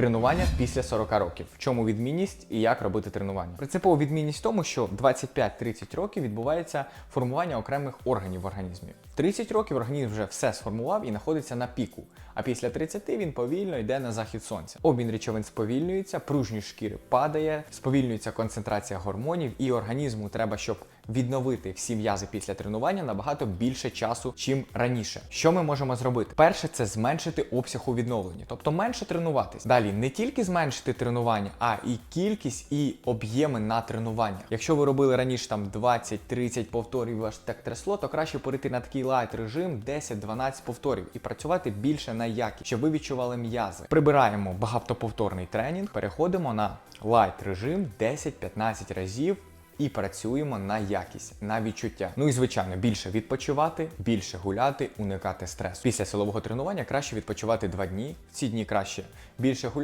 Тренування після 40 років. В чому відмінність і як робити тренування? Принципова відмінність в тому, що в 25-30 років відбувається формування окремих органів в організмі. В 30 років організм вже все сформував і знаходиться на піку. А після 30 він повільно йде на захід сонця. Обмін речовин сповільнюється, пружність шкіри падає, сповільнюється концентрація гормонів, і організму треба, щоб відновити всі м'язи після тренування набагато більше часу, чим раніше. Що ми можемо зробити? Перше, це зменшити обсяг у відновленні, тобто менше тренуватись. Далі не тільки зменшити тренування, а і кількість і об'єми на тренування. Якщо ви робили раніше там 20-30 повторів, і вас так трясло, то краще перейти на такий лайт режим 10-12 повторів і працювати більше на якість, щоб ви відчували м'язи. Прибираємо багатоповторний тренінг, переходимо на лайт режим 10-15 разів і працюємо на якість, на відчуття. Ну і звичайно, більше відпочивати, більше гуляти, уникати стресу. Після силового тренування краще відпочивати два дні. В ці дні краще більше гуляти.